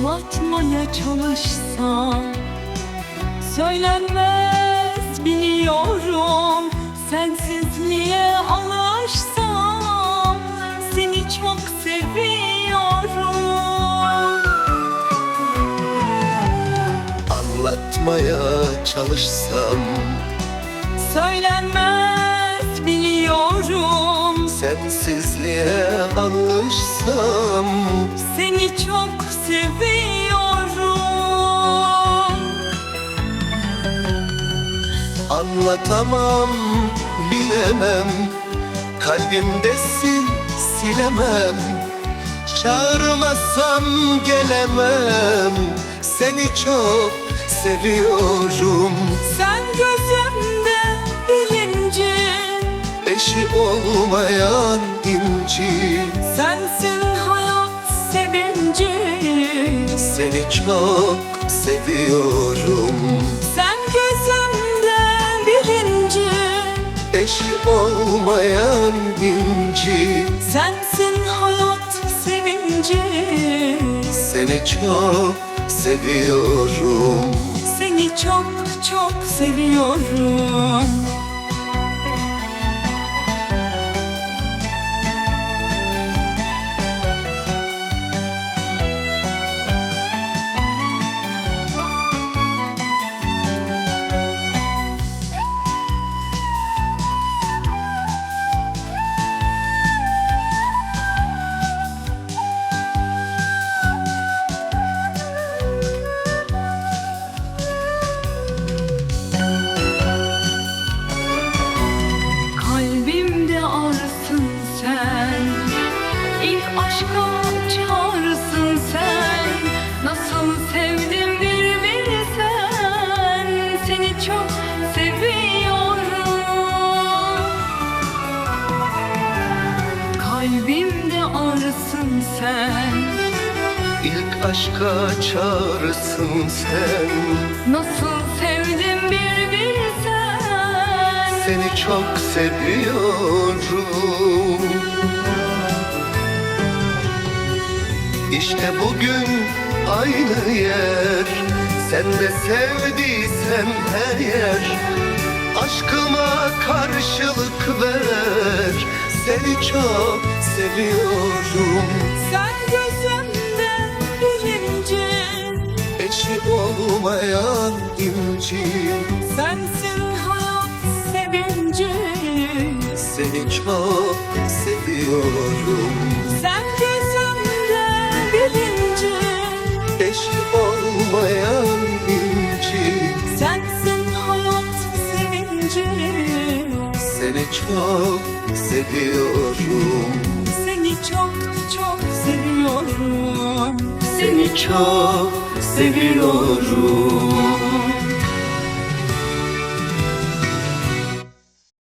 Anlatmaya çalışsam Söylenmez biliyorum. Sensizliğe alışsam Seni çok seviyorum. Anlatmaya çalışsam Söylenmez biliyorum. Sensizliğe alışsam Seni çok seviyorum. Anlatamam, bilemem. Kalbimdesin, silemem. Çağırmasam gelemem. Seni çok seviyorum. Sen gözümde bilinci. Eşi olmayan inci. Sensin sevinci. Seni çok seviyorum. Sen gözümde bilinci Eşi olmayan inci Sensin hayat sevinci. Seni çok seviyorum. Seni çok çok seviyorum Kalbimde arsın sen. İlk aşka çağrısın sen. Nasıl sevdim bir bilsen. Seni çok seviyorum İşte bugün aynı yer. Sen de sevdiysen eğer Aşkıma karşılık ver. Seni çok seviyorum. Sen gözümde bilinci Eşi olmayan inci. Sensin hayat sevinci Seni çok seviyorum Seni çok seviyorum. Seni çok çok seviyorum. Seni çok seviyorum